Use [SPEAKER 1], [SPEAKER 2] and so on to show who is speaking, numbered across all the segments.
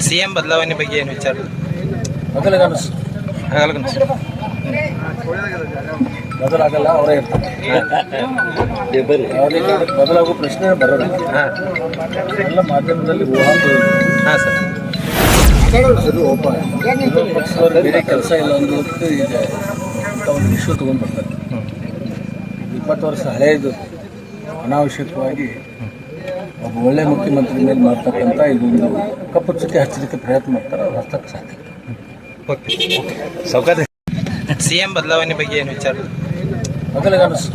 [SPEAKER 1] CM ಬದಲಾವಣೆ ಬಗ್ಗೆ ಏನು ವಿಚಾರ? ಅನ್ಸುತ್ತೆ.
[SPEAKER 2] ಬದಲಾಗಲ್ಲ ಅವರೇ ಇರ್ತಾರೆ. ಬದಲಾಗೋ ಪ್ರಶ್ನೆ ಬರೋಲ್ಲ.
[SPEAKER 1] ಹಾ.
[SPEAKER 2] ಎಲ್ಲ ಮಾಧ್ಯಮದಲ್ಲಿ.
[SPEAKER 1] ಹಾಂ ಸರ್.
[SPEAKER 2] ಅದು ಓಪನ್ ವಿರೋಧ ಪಕ್ಷದವ್ರಿಗೆ ಬೇರೆ ಕೆಲಸ ಇಲ್ಲ ಅನ್ನೋದಕ್ಕೆ ಈಗ ಒಂದು ಇಶ್ಯೂ ತೊಗೊಂಡ್ಬರ್ತಾರೆ. ಇಪ್ಪತ್ತು ವರ್ಷ ಹಳೆಯದು. ಅನಾವಶ್ಯಕವಾಗಿ ಒಬ್ಬ ಒಳ್ಳೆ ಮುಖ್ಯಮಂತ್ರಿ ಮೇಲೆ ಮಾಡ್ತಕ್ಕಂಥ ಇದೊಂದು ಕಪ್ಪು ಚುಕ್ಕೆ ಹಚ್ಚಲಿಕ್ಕೆ ಪ್ರಯತ್ನ ಮಾಡ್ತಾರೆ ಅವ್ರು ಹಚ್ಚಕ್ಕೆ ಸಾಧ್ಯ.
[SPEAKER 1] ಸೌಕರ್ಯ. ಸಿಎಂ ಬದಲಾವಣೆ ಬಗ್ಗೆ ಏನು ವಿಚಾರ?
[SPEAKER 2] ಮೊದಲಿಗೆ ಅನಿಸ್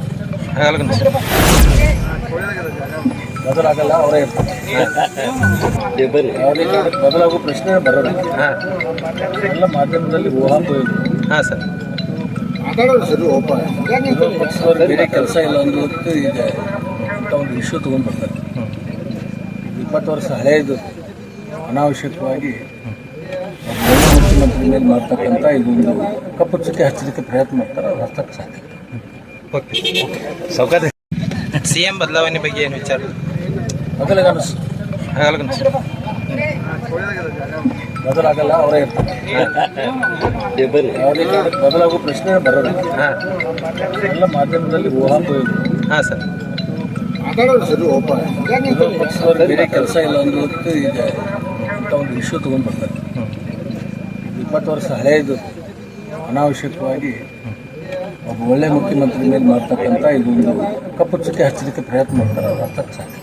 [SPEAKER 2] ಬದಲಾಗಲ್ಲ ಅವರೇ ಇರ್ತಾರೆ. ಕಾರಣಕ್ಕೆ ಬದಲಾಗೋ ಪ್ರಶ್ನೆ ಬರೋದು
[SPEAKER 1] ಹಾ.
[SPEAKER 2] ಎಲ್ಲ ಮಾಧ್ಯಮದಲ್ಲಿ ಊಹಾಪೋಹ ಇದೆ.
[SPEAKER 1] ಹಾಂ ಸರ್.
[SPEAKER 2] ಇದು ಪಕ್ಷದವ್ರಿಗೆ ಬೇರೆ ಕೆಲಸ ಇಲ್ಲ ಅನ್ನೋದಕ್ಕೆ ಈಗ ಇಂಥ ಒಂದು ಇಶ್ಯೂ ತೊಗೊಂಡ್ಬರ್ತಾರೆ. ಇಪ್ಪತ್ತು ವರ್ಷ ಹಳೆಯದು ಅನಾವಶ್ಯಕವಾಗಿ ಮುಖ್ಯಮಂತ್ರಿ ಮೇಲೆ ಮಾಡ್ತಕ್ಕಂಥ ಇದೊಂದು ಕಪ್ಪು ಚುಕ್ಕೆ ಹಚ್ಚಲಿಕ್ಕೆ ಪ್ರಯತ್ನ ಮಾಡ್ತಾರೆ ಅವ್ರು ಹಚ್ಚಕ್ಕೆ ಸಾಧ್ಯ
[SPEAKER 1] ಸೌಕರ್ಯ. ಸಿಎಂ ಬದಲಾವಣೆ ಬಗ್ಗೆ ಏನು ವಿಚಾರ?
[SPEAKER 2] ಮೊದಲಿಗೆ ಅನಿಸ್
[SPEAKER 1] ಆಗಲ್ಲ ಅನ್ಸುತ್ತೆ.
[SPEAKER 2] ಬದಲಾಗಲ್ಲ ಅವರೇ ಇರ್ತಾರೆ. ಯಾವುದೇ ಬದಲಾಗೋ ಪ್ರಶ್ನೆ ಬರೋದಿಲ್ಲ.
[SPEAKER 1] ಹಾ.
[SPEAKER 2] ಎಲ್ಲ ಮಾಧ್ಯಮದಲ್ಲಿ ಇದೆ.
[SPEAKER 1] ಹಾಂ ಸರ್.
[SPEAKER 2] ಬೇರೆ ಕೆಲಸ ಇಲ್ಲ ಅನ್ನೋದಕ್ಕೆ ಈಗ ಒಂದು ವಿಷಯ ತೊಗೊಂಡು ಬರ್ತಾರೆ ಇಪ್ಪತ್ತು ವರ್ಷ ಹಳೆಯದು. ಅನಾವಶ್ಯಕವಾಗಿ ಒಬ್ಬ ಒಳ್ಳೆ ಮುಖ್ಯಮಂತ್ರಿ ಮೇಲೆ ಮಾಡ್ತಕ್ಕಂಥ ಇದೊಂದು ಕಪ್ಪು ಚುಕ್ಕೆ ಹಚ್ಚಲಿಕ್ಕೆ ಪ್ರಯತ್ನ ಮಾಡ್ತಾರೆ. ಅರ್ಥಕ್ಕೆ
[SPEAKER 1] ಸಾಕು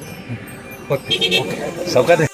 [SPEAKER 1] ಸೌಕರ್ಯ.